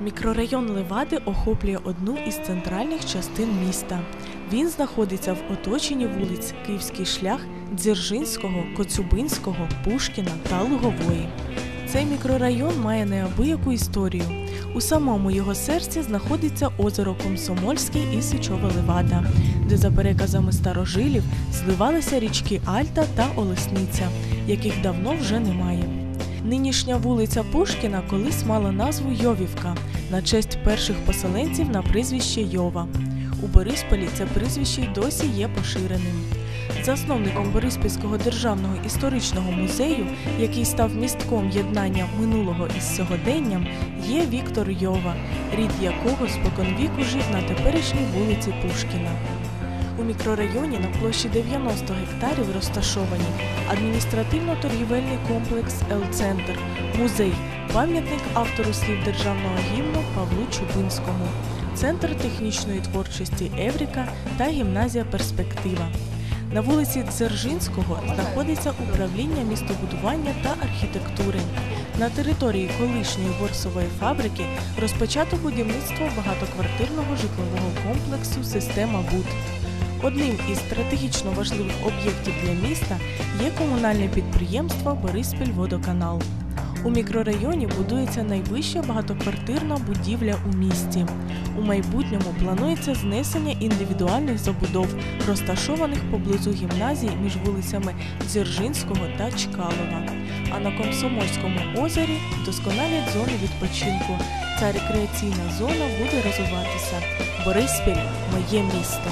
Мікрорайон Левади охоплює одну із центральних частин міста. Він знаходиться в оточенні вулиць Київський шлях, Дзержинського, Коцюбинського, Пушкіна та Лугової. Цей мікрорайон має неабияку історію. У самому його серці знаходиться озеро Комсомольське і Сичова Левада, де за переказами старожилів зливалися річки Альта та Олесниця, яких давно вже немає. Нинішня вулиця Пушкіна колись мала назву Йовівка на честь перших поселенців на прізвище Йова. У Борисполі це прізвище й досі є поширеним. Засновником Бориспільського державного історичного музею, який став містком єднання минулого із сьогоденням, є Віктор Йова, рід якого споконвіку жив на теперішній вулиці Пушкіна. У мікрорайоні на площі 90 гектарів розташовані адміністративно-торгівельний комплекс Л-Центр, музей, пам'ятник автору слів державного гімну Павлу Чубинському, центр технічної творчості Евріка та гімназія Перспектива. На вулиці Дзержинського знаходиться управління містобудування та архітектури. На території колишньої ворсової фабрики розпочато будівництво багатоквартирного житлового комплексу Система БУД. Одним із стратегічно важливих об'єктів для міста є комунальне підприємство Бориспільводоканал. У мікрорайоні будується найвища багатоквартирна будівля у місті. У майбутньому планується знесення індивідуальних забудов, розташованих поблизу гімназії між вулицями Дзержинського та Чкалова. А на Комсомольському озері досконалять зони відпочинку. Ця рекреаційна зона буде розвиватися. Бориспіль моє місто.